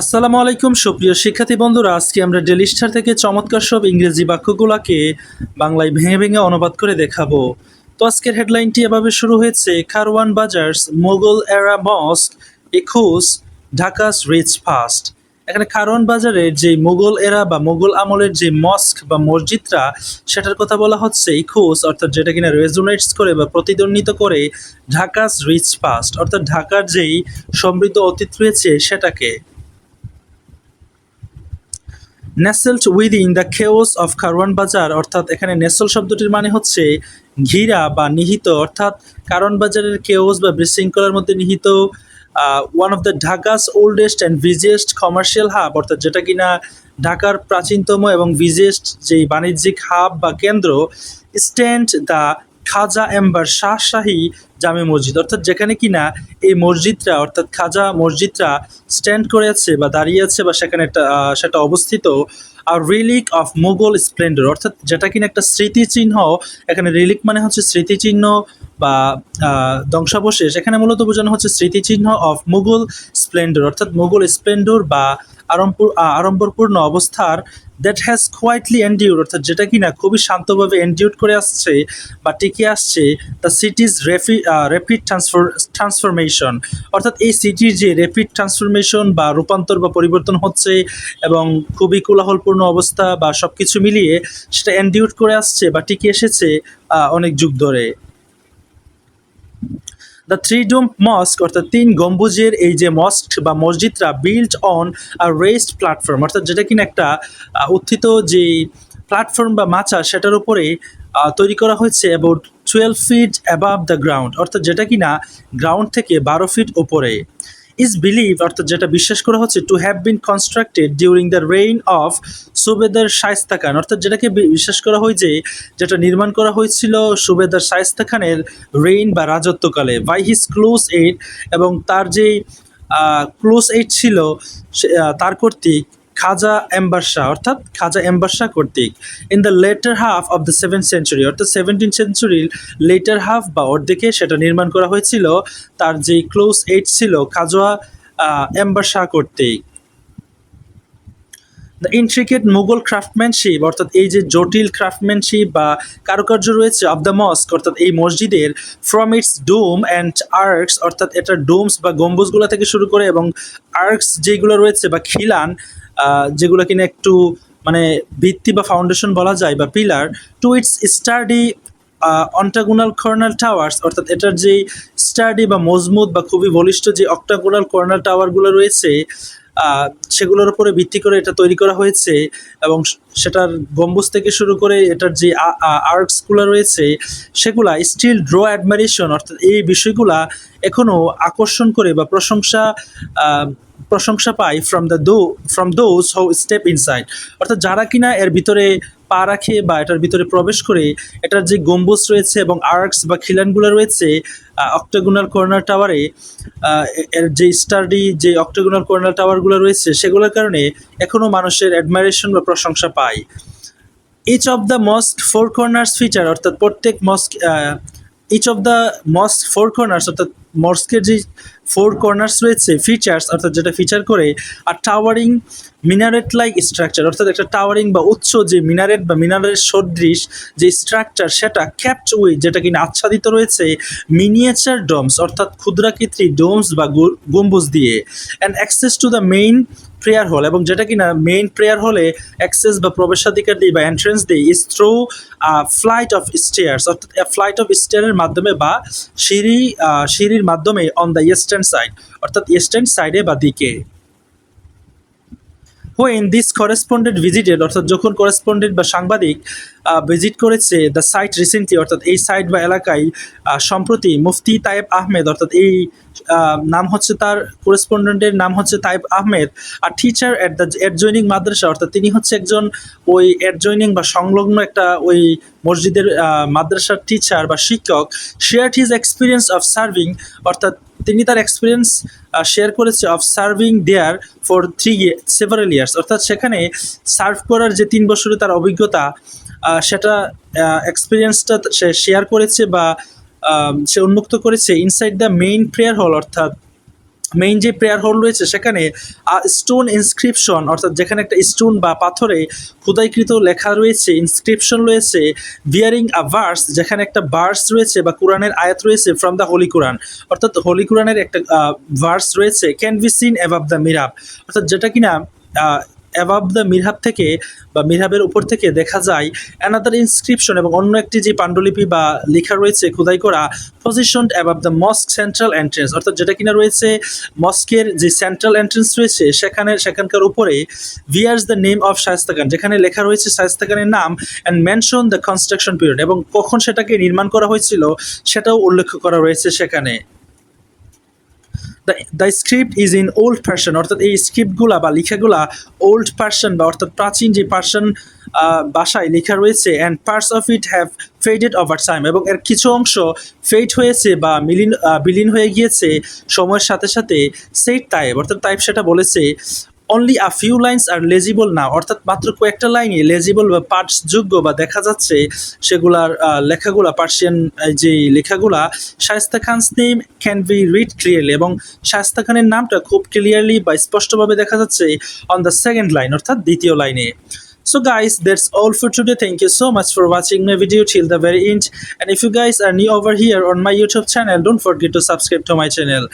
আসসালামু আলাইকুম, সুপ্রিয় শিক্ষার্থী বন্ধুরা। আজকে আমরা ডেলিস্টার থেকে চমৎকার সব ইংরেজি বাক্যগুলোকে বাংলায় ভেঙে ভেঙে অনুবাদ করে দেখাবো। তো আজকের হেডলাইনটি এভাবে শুরু হয়েছে কারওয়ান বাজার্স, মোগল এরা মস্ক, একুশ, ঢাকাস রিচ ফাস্ট। এখানে কারওয়ান বাজারের যে মোগল এরা বা মোগল আমলের যে মস্ক বা মসজিদরা, সেটার কথা বলা হচ্ছে ইখুস অর্থাৎ যেটা কিনা রেজোনেটস করে বা প্রতিদ্বন্দ্বিত করে ঢাকাস রিচ ফাস্ট, অর্থাৎ ঢাকার যেই সমৃদ্ধ অতীত রয়েছে সেটাকে। Nestled within the chaos of Karwan Bazar, অর্থাৎ এখানে নেসল শব্দটির মানে হচ্ছে ঘিরা বা নিহিত, অর্থাৎ কারওয়ান বাজারের কেওস বা বিশৃঙ্খলার মধ্যে নিহিত one of the Dhaka's oldest and biggest commercial hub অর্থাৎ যেটা কিনা ঢাকার প্রাচীনতম এবং বিজিয়েস্ট যেই বাণিজ্যিক হাব বা কেন্দ্র স্ট্যান্ড দ্য খাজা এম্বার শাহশাহী জামে মসজিদ। অর্থাৎ যেখানে কিনা এই মসজিদটা অর্থাৎ খাজা মসজিদটা স্ট্যান্ড করে আছে বা দাঁড়িয়ে আছে বা সেখানে সেটা অবস্থিত আর রিলিক অফ মোগল স্প্লেন্ডার অর্থাৎ যেটা কিনা একটা স্মৃতিচিহ্ন এখানে রিলিক মানে হচ্ছে স্মৃতিচিহ্ন বা ধ্বংসাবশেষ। এখানে মূলত বোঝানো হচ্ছে স্মৃতিচিহ্ন অফ মুঘল স্প্লেন্ডার অর্থাৎ মুঘল স্প্লেন্ডর বা আহ, আড়ম্বরপূর্ণ অবস্থার দ্যাট হ্যাজ কোয়াইটলি এন্ডিউর অর্থাৎ যেটা কিনা খুবই শান্তভাবে এন্ডিউর করে আসছে বা টিকে আসছে দ্য সিটিজ রেফি র্যাপিড ট্রান্সফার ট্রান্সফরমেশন অর্থাৎ এই সিটির যে র্যাপিড ট্রান্সফরমেশন বা রূপান্তর বা পরিবর্তন হচ্ছে এবং খুবই কোলাহলপূর্ণ অবস্থা বা সব কিছু মিলিয়ে সেটা এন্ডিউর করে আসছে বা টিকে এসেছে অনেক যুগ ধরে। দ্য থ্রি ডোম মস্ক অর্থাৎ তিন গম্বুজের এই যে মস্ক বা মসজিদটা built on a raised platform অর্থাৎ যেটা কিনা একটা উত্থিত যে প্ল্যাটফর্ম বা মাচা, সেটার উপরে তৈরি করা হয়েছে about twelve feet above the ground অর্থাৎ যেটা কিনা গ্রাউন্ড থেকে বারো ফিট ওপরে ইজ বিলিভ অর্থাৎ যেটা বিশ্বাস করা হচ্ছে to have been constructed during the reign of subedar Shaista Khan. অর্থাৎ যেটাকে বিশ্বাস করা হয় যে, যেটা নির্মাণ করা হয়েছিল সুবেদার শায়স্তা খানের রেইন বা রাজত্বকালে বাই হিস ক্লোজ এইড এবং তার যে ক্লোজ এইড ছিল তার কর্তৃক খাজা এম্বাসা, অর্থাৎ খাজা এম্বাসা কর্তৃক। In the latter half of the seven century অর্থাৎ সেভেন্টিন সেঞ্চুরির লেটার হাফ বা অর্ধেকে সেটা নির্মাণ করা হয়েছিল, তার যে ক্লোজ এইট ছিল খাজোয়া এম্বাসা কর্তৃক। ইন্ট্রিকেট মুঘল ক্রাফটম্যানশিপ অর্থাৎ এই যে জটিল ক্রাফটম্যানশিপ বা কারুকার্য রয়েছে অফ দ্য মস্ক অর্থাৎ এই মসজিদের from its dome and arcs অর্থাৎ এটা ডোমস বা গম্বুজগুলো থেকে শুরু করে এবং আর্কস যেগুলো রয়েছে বা খিলান যেগুলো কিনা একটু মানে ভিত্তি বা ফাউন্ডেশন বলা যায় বা pillar to its sturdy octagonal corner towers অর্থাৎ এটার যে স্টাডি বা মজবুত বা খুবই বলিষ্ঠ যে অক্টাগুনাল কর্নাল টাওয়ারগুলো রয়েছে সেগুলোর উপরে ভিত্তি করে এটা তৈরি করা হয়েছে এবং সেটার গম্বুজ থেকে শুরু করে এটার যে আর্টসগুলো রয়েছে, সেগুলা স্টিল ড্র অ্যাডমারেশন, অর্থাৎ এই বিষয়গুলা এখনও আকর্ষণ করে বা প্রশংসা প্রশংসা পায় from the those from those who step inside অর্থাৎ যারা কিনা এর ভিতরে পা রাখে বা এটার ভিতরে প্রবেশ করে, এটার যে গম্বুজ রয়েছে এবং আর্কস বা খিলানগুলো রয়েছে অক্টাগোনাল কর্নার টাওয়ারে এর যে স্টাডি যে অক্টাগুনাল কর্নার টাওয়ারগুলো রয়েছে, সেগুলোর কারণে এখনও মানুষের অ্যাডমাইরেশন বা প্রশংসা পায়। Each of the mosque four corners feature অর্থাৎ প্রত্যেক mosque each of the mosque four corners অর্থাৎ মস্কের যে ফোর কর্নার্স রয়েছে ফিচার্স অর্থাৎ যেটা ফিচার করে আর টাওয়ারিং মিনারেট লাইক স্ট্রাকচার অর্থাৎ একটা টাওয়ারিং বা উচ্চ যে মিনারেট বা মিনারের সদৃশ যে স্ট্রাকচার সেটা ক্যাপড উইথ যেটা কিনা আচ্ছাদিত রয়েছে মিনিয়েচার ডোমস অর্থাৎ ক্ষুদ্রাকৃতি ডোমস বা গম্বুজ দিয়ে। And access to the main prayer hall এবং যেটা কিনা মেইন প্রেয়ার হলে অ্যাক্সেস বা প্রবেশাধিকার দিই বা এন্ট্রেন্স দিই is through flight of stairs অর্থাৎ ফ্লাইট অফ স্টেয়ারের মাধ্যমে বা সিঁড়ি সিঁড়ির মাধ্যমে অন দ্য ইস্টার্ন সাইড অর্থাৎ ইস্টার্ন সাইডে বা দিকে। হোয়েন দিস করেসপন্ডেন্ট ভিজিটেড অর্থাৎ যখন করেসপন্ডেন্ট বা সাংবাদিক ভিজিট করেছে দ্য সাইট রিসেন্টলি অর্থাৎ এই সাইট বা এলাকায় সম্প্রতি মুফতি তায়েব আহমেদ, অর্থাৎ এই নাম হচ্ছে তার করেসপন্ডেন্টের নাম হচ্ছে তাইব আহমেদ আর teacher at the adjoining madrasa, অর্থাৎ তিনি হচ্ছে একজন ওই অ্যাডজয়নিং বা সংলগ্ন একটা ওই মসজিদের মাদ্রাসার টিচার বা শিক্ষক share his experience of serving অর্থাৎ তিনি তার এক্সপিরিয়েন্স শেয়ার করেছে of serving there for three several years অর্থাৎ সেখানে সার্ভ করার যে তিন বছরের তার অভিজ্ঞতা সেটা এক্সপিরিয়েন্সটা সে শেয়ার করেছে বা সে উন্মুক্ত করেছে ইনসাইড দ্য মেইন প্রেয়ার হল অর্থাৎ মেইন যে প্রেয়ার হল রয়েছে, সেখানে স্টোন ইনস্ক্রিপশন অর্থাৎ যেখানে একটা স্টোন বা পাথরে খোদাইকৃত লেখা রয়েছে ইনস্ক্রিপশন রয়েছে বিয়ারিং আ ভার্স যেখানে একটা ভার্স রয়েছে বা কোরআনের আয়াত রয়েছে ফ্রম দ্য হোলি কোরআন অর্থাৎ হোলি কোরআনের একটা ভার্স রয়েছে can be seen above the mihrab অর্থাৎ যেটা কিনা অ্যাভাব দ্য মিরহাব থেকে বা মিরহাবের উপর থেকে দেখা যায় অ্যানাদার ইনস্ক্রিপশন এবং অন্য একটি যে পাণ্ডুলিপি বা লেখা রয়েছে খোদাই করা position above the mosque central entrance অর্থাৎ যেটা কিনা রয়েছে মস্কের যে সেন্ট্রাল এন্ট্রেন্স রয়েছে, সেখানে, সেখানকার উপরে bears the name of Shaista Khan, যেখানে লেখা রয়েছে শায়স্তাকানের নাম and mention the construction period এবং কখন সেটাকে নির্মাণ করা হয়েছিল সেটাও উল্লেখ করা রয়েছে সেখানে। The script is in old Persian অর্থাৎ এই স্ক্রিপ্টগুলা বা লেখাগুলা ওল্ড পার্সন বা অর্থাৎ প্রাচীন যে পার্সন ভাষায় লেখা রয়েছে and parts of it have faded over time এবং এর কিছু অংশ ফেড হয়েছে বা মিলিন বিলীন হয়ে গিয়েছে সময়ের সাথে সাথে সেই টাইপ অর্থাৎ টাইপ সেটা বলেছে only a few lines are legible না অর্থাৎ মাত্র কয়েকটা লাইনে লেজিবল বা পাঠযোগ্য বা দেখা যাচ্ছে সেগুলার লেখাগুলা পার্সিয়ান যে লেখাগুলা Shaista Khan's name can be read clearly এবং শায়স্তা খানের নামটা খুব ক্লিয়ারলি বা স্পষ্টভাবে দেখা যাচ্ছে অন দ্য সেকেন্ড লাইন অর্থাৎ দ্বিতীয় লাইনে So guys, that's all for today. Thank you so much for watching my video till the very end. And if you guys are new over here on my YouTube channel, don't forget to subscribe to my channel.